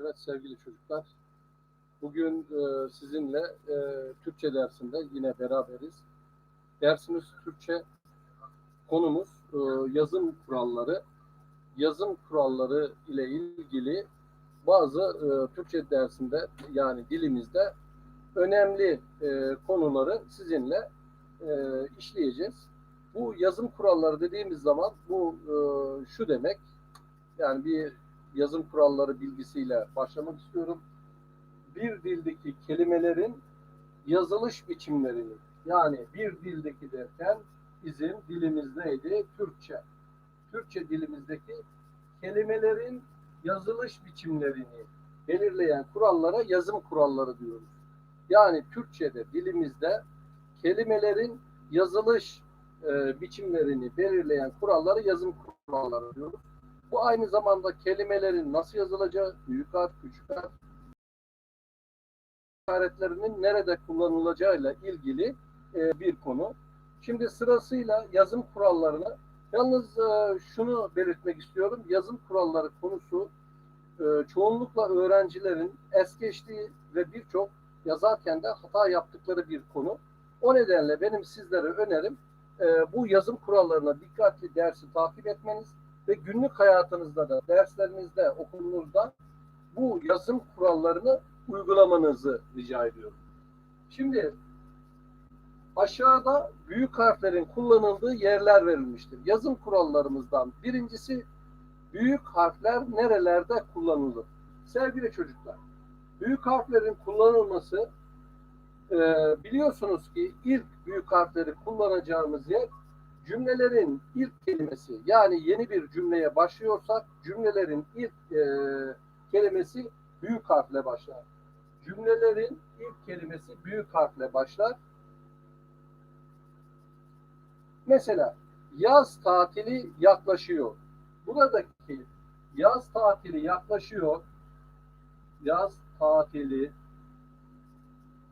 Evet sevgili çocuklar. Bugün e, sizinle e, Türkçe dersinde yine beraberiz. Dersimiz Türkçe. Konumuz e, yazım kuralları. Yazım kuralları ile ilgili bazı e, Türkçe dersinde yani dilimizde önemli e, konuları sizinle e, işleyeceğiz. Bu yazım kuralları dediğimiz zaman bu e, şu demek yani bir yazım kuralları bilgisiyle başlamak istiyorum. Bir dildeki kelimelerin yazılış biçimlerini yani bir dildeki derken bizim dilimiz neydi? Türkçe. Türkçe dilimizdeki kelimelerin yazılış biçimlerini belirleyen kurallara yazım kuralları diyoruz. Yani Türkçe'de dilimizde kelimelerin yazılış e, biçimlerini belirleyen kuralları yazım kuralları diyoruz. Bu aynı zamanda kelimelerin nasıl yazılacağı, büyük harf, küçük harf, işaretlerinin nerede kullanılacağıyla ilgili e, bir konu. Şimdi sırasıyla yazım kurallarını, yalnız e, şunu belirtmek istiyorum, yazım kuralları konusu e, çoğunlukla öğrencilerin es geçtiği ve birçok yazarken de hata yaptıkları bir konu. O nedenle benim sizlere önerim e, bu yazım kurallarına dikkatli dersi takip etmeniz ve günlük hayatınızda da derslerinizde, okulunuzda bu yazım kurallarını uygulamanızı rica ediyorum. Şimdi aşağıda büyük harflerin kullanıldığı yerler verilmiştir. Yazım kurallarımızdan birincisi büyük harfler nerelerde kullanılır? Sevgili çocuklar, büyük harflerin kullanılması e, biliyorsunuz ki ilk büyük harfleri kullanacağımız yer cümlelerin ilk kelimesi yani yeni bir cümleye başlıyorsak cümlelerin ilk e, kelimesi büyük harfle başlar. Cümlelerin ilk kelimesi büyük harfle başlar. Mesela yaz tatili yaklaşıyor. Buradaki yaz tatili yaklaşıyor. Yaz tatili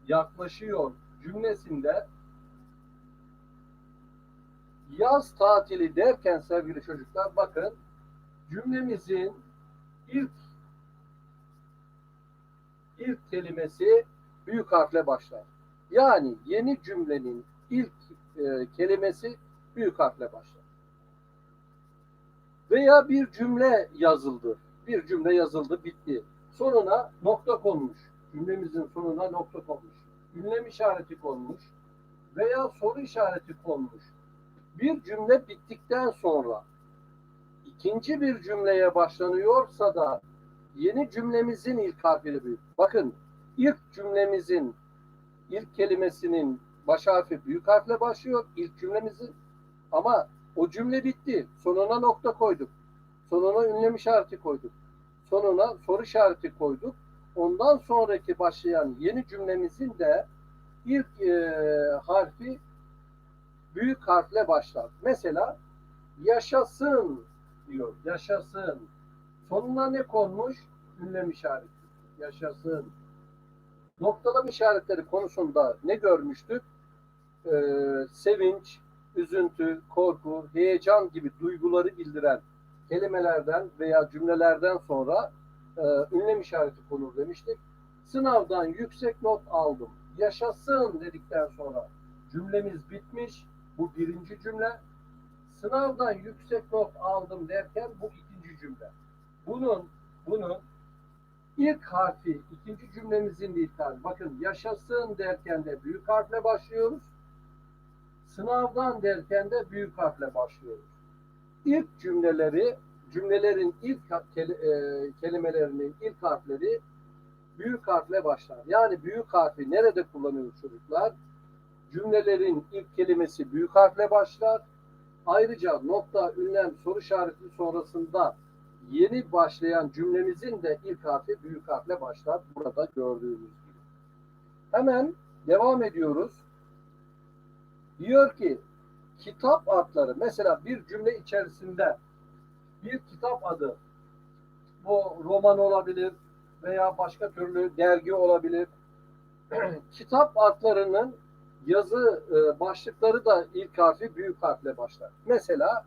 yaklaşıyor cümlesinde yaz tatili derken sevgili çocuklar bakın cümlemizin ilk ilk kelimesi büyük harfle başlar. Yani yeni cümlenin ilk e, kelimesi büyük harfle başlar. Veya bir cümle yazıldı. Bir cümle yazıldı, bitti. Sonuna nokta konmuş. Cümlemizin sonuna nokta konmuş. Ünlem işareti konmuş. Veya soru işareti konmuş bir cümle bittikten sonra ikinci bir cümleye başlanıyorsa da yeni cümlemizin ilk harfiyle büyük. Bakın ilk cümlemizin ilk kelimesinin baş harfi büyük harfle başlıyor. ilk cümlemizin ama o cümle bitti. Sonuna nokta koyduk. Sonuna ünlem işareti koyduk. Sonuna soru işareti koyduk. Ondan sonraki başlayan yeni cümlemizin de ilk e, harfi büyük harfle başlar. Mesela yaşasın diyor. Yaşasın. Sonuna ne konmuş? Ünlem işareti. Yaşasın. Noktalama işaretleri konusunda ne görmüştük? Ee, sevinç, üzüntü, korku, heyecan gibi duyguları bildiren kelimelerden veya cümlelerden sonra e, ünlem işareti konur demiştik. Sınavdan yüksek not aldım. Yaşasın dedikten sonra cümlemiz bitmiş bu birinci cümle. Sınavdan yüksek not aldım derken bu ikinci cümle. Bunun bunun ilk harfi, ikinci cümlemizin ilk harfi. Bakın yaşasın derken de büyük harfle başlıyoruz. Sınavdan derken de büyük harfle başlıyoruz. İlk cümleleri, cümlelerin ilk e, kelimelerinin ilk harfleri büyük harfle başlar. Yani büyük harfi nerede kullanıyoruz çocuklar? Cümlelerin ilk kelimesi büyük harfle başlar. Ayrıca nokta, ünlem, soru işareti sonrasında yeni başlayan cümlemizin de ilk harfi büyük harfle başlar. Burada gördüğünüz gibi. Hemen devam ediyoruz. Diyor ki kitap adları mesela bir cümle içerisinde bir kitap adı bu roman olabilir veya başka türlü dergi olabilir. kitap adlarının yazı e, başlıkları da ilk harfi büyük harfle başlar. Mesela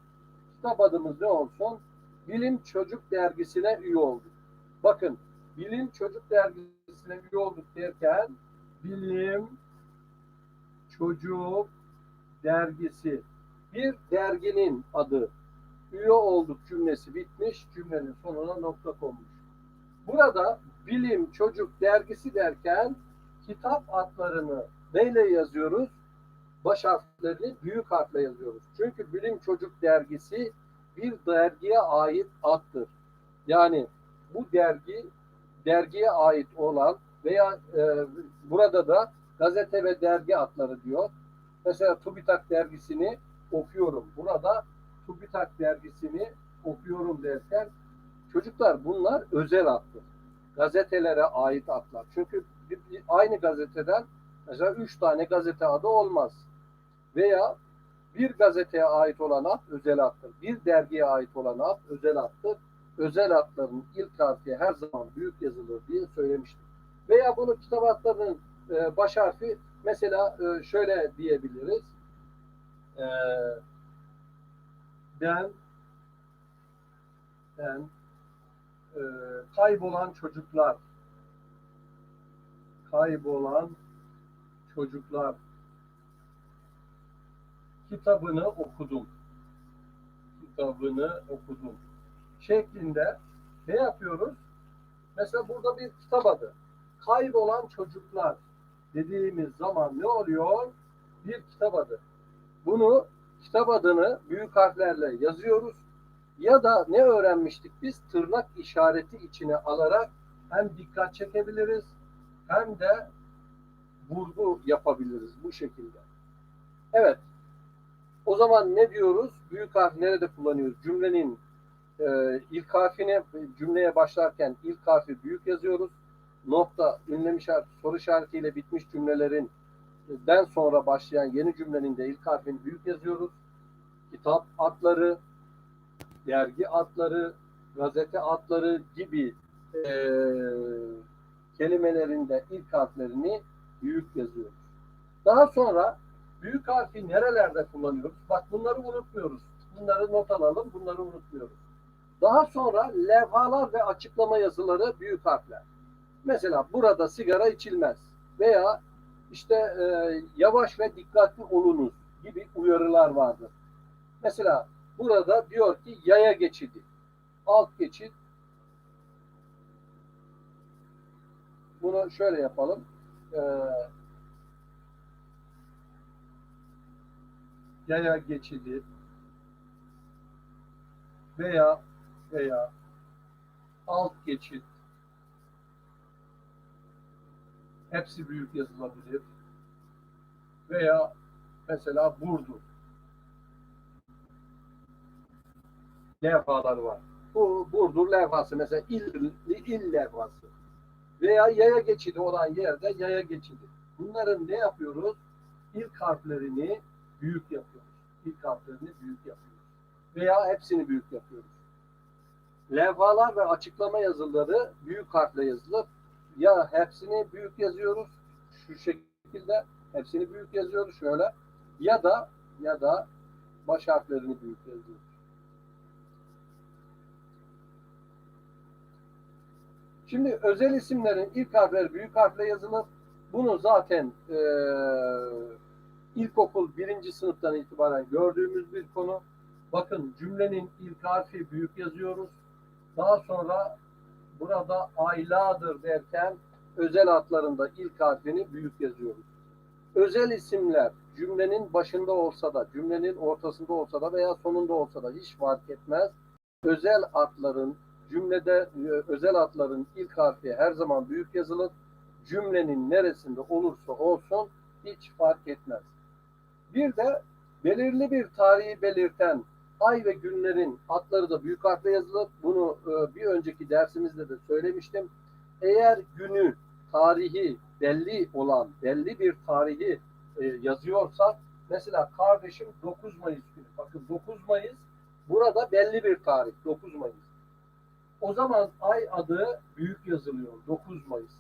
kitap adımız ne olsun? Bilim Çocuk Dergisi'ne üye olduk. Bakın Bilim Çocuk Dergisi'ne üye olduk derken Bilim Çocuk Dergisi bir derginin adı üye olduk cümlesi bitmiş cümlenin sonuna nokta konmuş. Burada Bilim Çocuk Dergisi derken kitap adlarını neyle yazıyoruz? Baş harflerini büyük harfle yazıyoruz. Çünkü Bilim Çocuk Dergisi bir dergiye ait addır. Yani bu dergi dergiye ait olan veya e, burada da gazete ve dergi adları diyor. Mesela TÜBİTAK dergisini okuyorum. Burada TÜBİTAK dergisini okuyorum derken çocuklar bunlar özel addır. Gazetelere ait adlar. Çünkü aynı gazeteden mesela üç tane gazete adı olmaz. Veya bir gazeteye ait olan ad özel addır. Bir dergiye ait olan ad özel addır. Özel adların ilk harfi her zaman büyük yazılır diye söylemiştim. Veya bunu kitap adlarının e, baş harfi mesela e, şöyle diyebiliriz. E, ben ben e, kaybolan çocuklar kaybolan çocuklar kitabını okudum. Kitabını okudum. Şeklinde ne yapıyoruz? Mesela burada bir kitap adı. Kaybolan çocuklar dediğimiz zaman ne oluyor? Bir kitap adı. Bunu kitap adını büyük harflerle yazıyoruz. Ya da ne öğrenmiştik biz? Tırnak işareti içine alarak hem dikkat çekebiliriz hem de vurgu yapabiliriz bu şekilde. Evet. O zaman ne diyoruz? Büyük harf nerede kullanıyoruz? Cümlenin e, ilk harfini cümleye başlarken ilk harfi büyük yazıyoruz. Nokta, ünlem işareti, soru işaretiyle bitmiş cümlelerin den sonra başlayan yeni cümlenin de ilk harfini büyük yazıyoruz. Kitap adları, dergi adları, gazete adları gibi e, kelimelerin de ilk harflerini büyük yazıyoruz. Daha sonra büyük harfi nerelerde kullanıyoruz? Bak bunları unutmuyoruz. Bunları not alalım, bunları unutmuyoruz. Daha sonra levhalar ve açıklama yazıları büyük harfler. Mesela burada sigara içilmez veya işte e, yavaş ve dikkatli olunuz gibi uyarılar vardır. Mesela burada diyor ki yaya geçidi, alt geçit. Bunu şöyle yapalım. E, yaya geçidi veya veya alt geçit hepsi büyük yazılabilir. Veya mesela Burdur. Levhalar var. Bu Burdur levhası mesela il, il levhası. Veya yaya geçidi olan yerde yaya geçidi. Bunların ne yapıyoruz? İlk harflerini büyük yapıyoruz. İlk harflerini büyük yapıyoruz. Veya hepsini büyük yapıyoruz. Levhalar ve açıklama yazıları büyük harfle yazılır. Ya hepsini büyük yazıyoruz şu şekilde hepsini büyük yazıyoruz şöyle ya da ya da baş harflerini büyük yazıyoruz. Şimdi özel isimlerin ilk harfleri büyük harfle yazılır. Bunu zaten eee ilkokul birinci sınıftan itibaren gördüğümüz bir konu. Bakın cümlenin ilk harfi büyük yazıyoruz. Daha sonra burada ayladır derken özel adlarında ilk harfini büyük yazıyoruz. Özel isimler cümlenin başında olsa da, cümlenin ortasında olsa da veya sonunda olsa da hiç fark etmez. Özel adların cümlede e, özel adların ilk harfi her zaman büyük yazılır. Cümlenin neresinde olursa olsun hiç fark etmez. Bir de belirli bir tarihi belirten ay ve günlerin adları da büyük harfle yazılır. Bunu e, bir önceki dersimizde de söylemiştim. Eğer günü, tarihi belli olan, belli bir tarihi e, yazıyorsak, mesela kardeşim 9 Mayıs günü. Bakın 9 Mayıs burada belli bir tarih, 9 Mayıs. O zaman ay adı büyük yazılıyor, 9 Mayıs.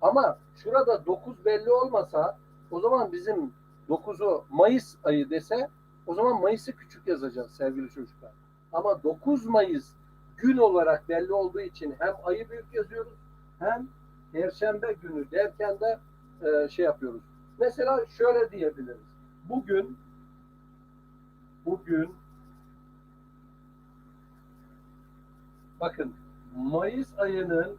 Ama şurada 9 belli olmasa, o zaman bizim 9'u Mayıs ayı dese o zaman Mayıs'ı küçük yazacağız sevgili çocuklar. Ama 9 Mayıs gün olarak belli olduğu için hem ayı büyük yazıyoruz hem perşembe günü derken de e, şey yapıyoruz. Mesela şöyle diyebiliriz. Bugün bugün bakın Mayıs ayının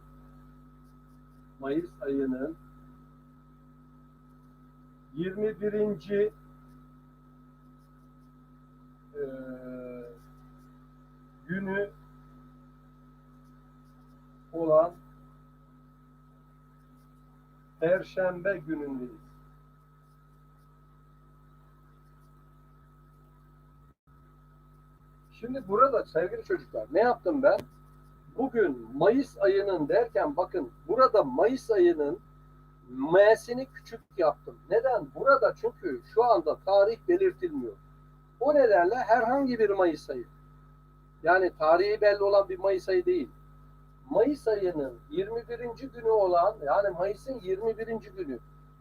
Mayıs ayının 21. eee, e, günü olan Perşembe günündeyiz. Şimdi burada sevgili çocuklar ne yaptım ben? Bugün Mayıs ayının derken bakın burada Mayıs ayının M'sini küçük yaptım. Neden? Burada çünkü şu anda tarih belirtilmiyor. O nedenle herhangi bir Mayıs ayı. Yani tarihi belli olan bir Mayıs ayı değil. Mayıs ayının 21. günü olan yani Mayıs'ın 21. günü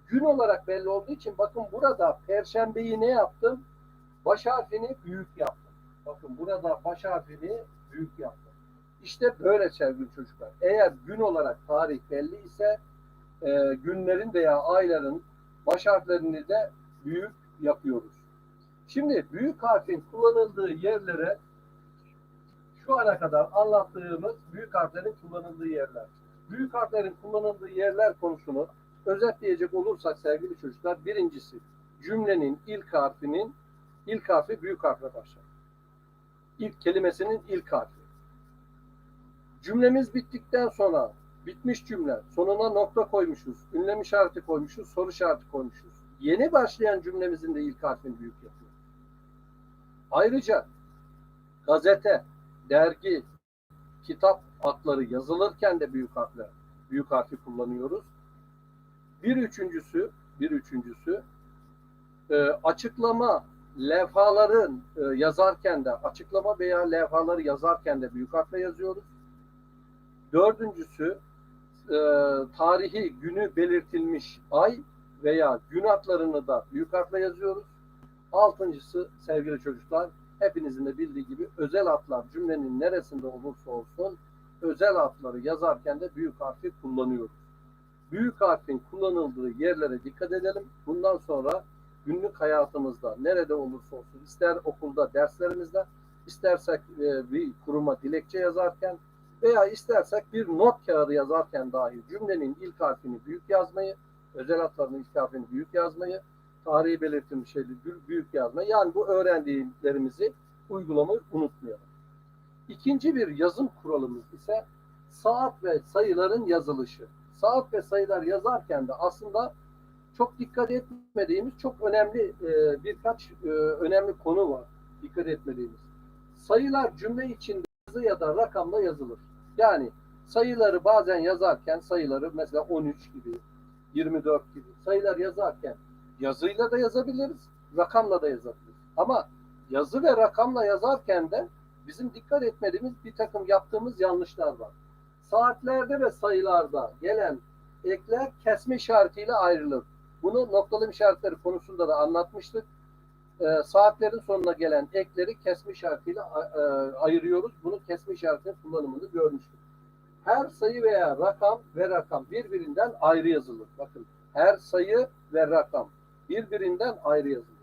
gün olarak belli olduğu için bakın burada Perşembeyi ne yaptım? Baş harfini büyük yaptım. Bakın burada baş harfini büyük yaptım. İşte böyle sevgili çocuklar. Eğer gün olarak tarih belli ise e, günlerin veya ayların baş harflerini de büyük yapıyoruz. Şimdi büyük harfin kullanıldığı yerlere şu ana kadar anlattığımız büyük harflerin kullanıldığı yerler. Büyük harflerin kullanıldığı yerler konusunu özetleyecek olursak sevgili çocuklar birincisi cümlenin ilk harfinin ilk harfi büyük harfle başlar. İlk kelimesinin ilk harfi. Cümlemiz bittikten sonra bitmiş cümle sonuna nokta koymuşuz, ünlem işareti koymuşuz, soru işareti koymuşuz. Yeni başlayan cümlemizin de ilk harfini büyük yapıyor. Ayrıca gazete, dergi, kitap adları yazılırken de büyük harfler, büyük harfi kullanıyoruz. Bir üçüncüsü, bir üçüncüsü e, açıklama levhaların e, yazarken de açıklama veya levhaları yazarken de büyük harfle yazıyoruz. Dördüncüsü e, tarihi günü belirtilmiş ay veya gün adlarını da büyük harfle yazıyoruz. Altıncısı sevgili çocuklar hepinizin de bildiği gibi özel adlar cümlenin neresinde olursa olsun özel adları yazarken de büyük harfi kullanıyoruz. Büyük harfin kullanıldığı yerlere dikkat edelim. Bundan sonra günlük hayatımızda nerede olursa olsun ister okulda derslerimizde istersek e, bir kuruma dilekçe yazarken veya istersek bir not kağıdı yazarken dahi cümlenin ilk harfini büyük yazmayı, özel adların ilk harfini büyük yazmayı, tarihi belirtilmiş şeyleri büyük yazmayı yani bu öğrendiklerimizi uygulamayı unutmayalım. İkinci bir yazım kuralımız ise saat ve sayıların yazılışı. Saat ve sayılar yazarken de aslında çok dikkat etmediğimiz çok önemli e, birkaç e, önemli konu var dikkat etmediğimiz. Sayılar cümle içinde ya da rakamla yazılır. Yani sayıları bazen yazarken sayıları mesela 13 gibi, 24 gibi sayılar yazarken yazıyla da yazabiliriz, rakamla da yazabiliriz. Ama yazı ve rakamla yazarken de bizim dikkat etmediğimiz bir takım yaptığımız yanlışlar var. Saatlerde ve sayılarda gelen ekler kesme işaretiyle ayrılır. Bunu noktalama işaretleri konusunda da anlatmıştık. E, saatlerin sonuna gelen ekleri kesme işaretiyle e, ayırıyoruz. Bunu kesme işaretinin kullanımını görmüştük. Her sayı veya rakam ve rakam birbirinden ayrı yazılır. Bakın her sayı ve rakam birbirinden ayrı yazılır.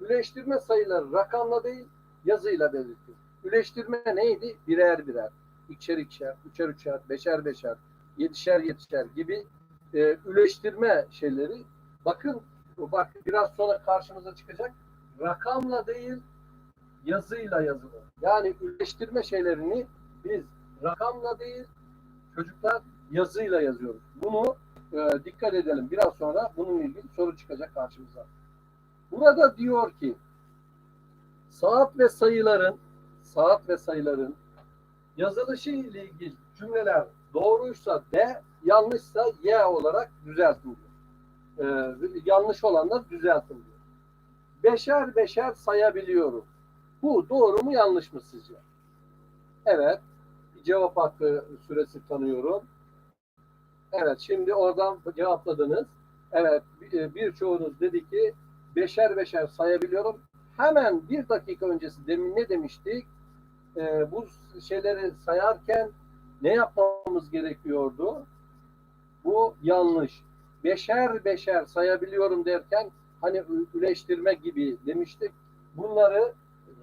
Üleştirme sayıları rakamla değil yazıyla belirtilir. Üleştirme neydi? Birer birer, ikişer ikişer, üçer üçer, beşer beşer, yedişer yedişer gibi e, üleştirme şeyleri bakın bak biraz sonra karşımıza çıkacak rakamla değil yazıyla yazılır. Yani üleştirme şeylerini biz rakamla değil çocuklar yazıyla yazıyoruz. Bunu e, dikkat edelim. Biraz sonra bununla ilgili soru çıkacak karşımıza. Burada diyor ki saat ve sayıların saat ve sayıların yazılışı ile ilgili cümleler doğruysa D, yanlışsa Y olarak düzeltin diyor. Ee, yanlış olanlar düzeltin diyor. Beşer beşer sayabiliyorum. Bu doğru mu yanlış mı sizce? Evet. Cevap hakkı süresi tanıyorum. Evet şimdi oradan cevapladınız. Evet birçoğunuz dedi ki beşer beşer sayabiliyorum. Hemen bir dakika öncesi demin ne demiştik? Ee, bu şeyleri sayarken ne yapmamız gerekiyordu? Bu yanlış. Beşer beşer sayabiliyorum derken hani üleştirme gibi demiştik. Bunları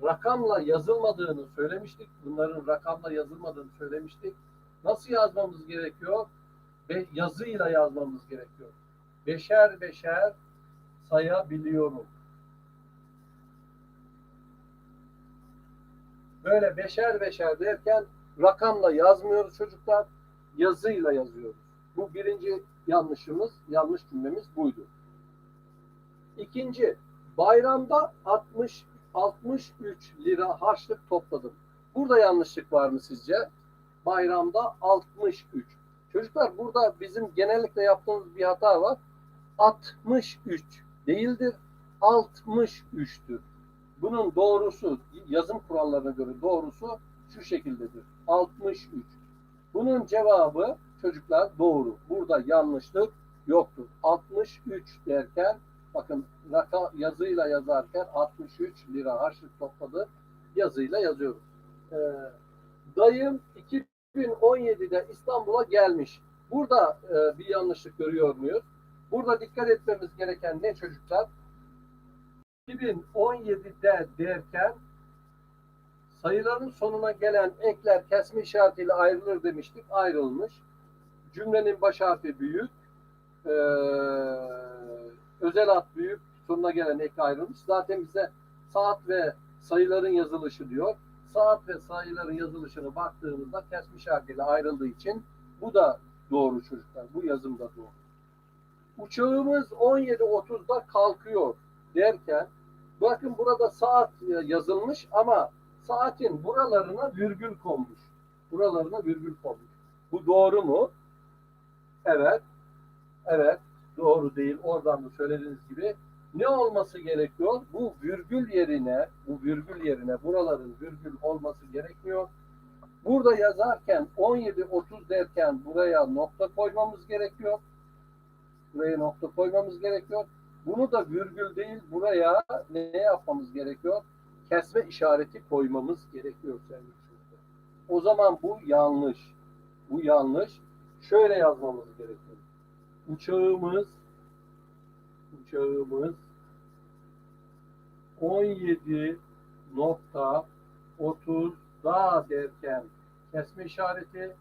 rakamla yazılmadığını söylemiştik. Bunların rakamla yazılmadığını söylemiştik. Nasıl yazmamız gerekiyor? Ve yazıyla yazmamız gerekiyor. Beşer beşer sayabiliyorum. Böyle beşer beşer derken rakamla yazmıyoruz çocuklar, yazıyla yazıyoruz. Bu birinci yanlışımız, yanlış cümlemiz buydu. İkinci, bayramda 60 63 lira harçlık topladım. Burada yanlışlık var mı sizce? Bayramda 63. Çocuklar burada bizim genellikle yaptığımız bir hata var. 63 değildir, 63'tür. Bunun doğrusu, yazım kurallarına göre doğrusu şu şekildedir. 63. Bunun cevabı çocuklar doğru. Burada yanlışlık yoktur. 63 derken bakın raka, yazıyla yazarken 63 lira harçlık topladı. Yazıyla yazıyoruz. Ee, dayım 2017'de İstanbul'a gelmiş. Burada e, bir yanlışlık görüyor muyuz? Burada dikkat etmemiz gereken ne çocuklar? 2017'de derken sayıların sonuna gelen ekler kesme işaretiyle ayrılır demiştik. Ayrılmış. Cümlenin baş harfi büyük. Ee, özel ad büyük. Sonuna gelen ek ayrılmış. Zaten bize saat ve sayıların yazılışı diyor. Saat ve sayıların yazılışını baktığımızda kesme işaretiyle ayrıldığı için bu da doğru çocuklar. Bu yazım da doğru. Uçağımız 17.30'da kalkıyor derken bakın burada saat yazılmış ama saatin buralarına virgül konmuş. Buralarına virgül konmuş. Bu doğru mu? Evet. Evet. Doğru değil. Oradan da söylediğiniz gibi ne olması gerekiyor? Bu virgül yerine, bu virgül yerine buraların virgül olması gerekmiyor. Burada yazarken 17.30 derken buraya nokta koymamız gerekiyor. Buraya nokta koymamız gerekiyor. Bunu da virgül değil buraya ne yapmamız gerekiyor? Kesme işareti koymamız gerekiyor sevgili. O zaman bu yanlış. Bu yanlış. Şöyle yazmamız gerekiyor. Uçağımız uçağımız 17 nokta 30 da derken kesme işareti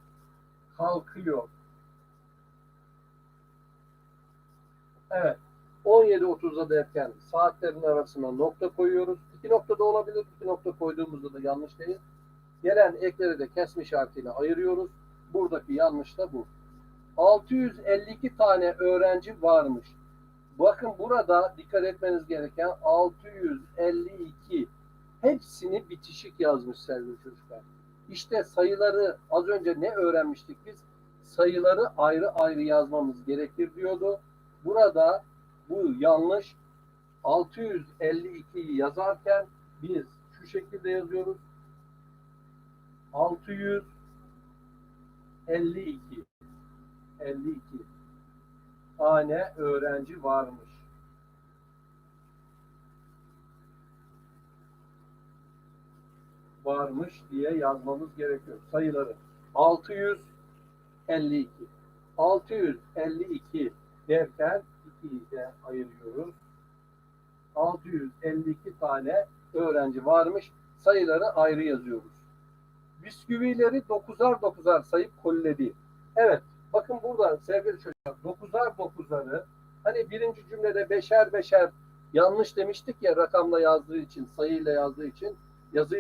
kalkıyor. Evet. 17.30'da derken saatlerin arasına nokta koyuyoruz. İki nokta da olabilir. İki nokta koyduğumuzda da yanlış değil. Gelen ekleri de kesme işaretiyle ayırıyoruz. Buradaki yanlış da bu. 652 tane öğrenci varmış. Bakın burada dikkat etmeniz gereken 652 hepsini bitişik yazmış sevgili çocuklar. İşte sayıları az önce ne öğrenmiştik biz? Sayıları ayrı ayrı yazmamız gerekir diyordu. Burada bu yanlış 652'yi yazarken biz şu şekilde yazıyoruz. 652 52 tane öğrenci varmış. Varmış diye yazmamız gerekiyor. Sayıları 652 652 derken 2'yi de ayırıyoruz. 652 tane öğrenci varmış. Sayıları ayrı yazıyoruz. Bisküvileri 9'ar 9'ar sayıp kolledi. Evet. Bakın burada sevgili çocuklar 9'ar 9'arı hani birinci cümlede beşer beşer yanlış demiştik ya rakamla yazdığı için sayıyla yazdığı için yazıyla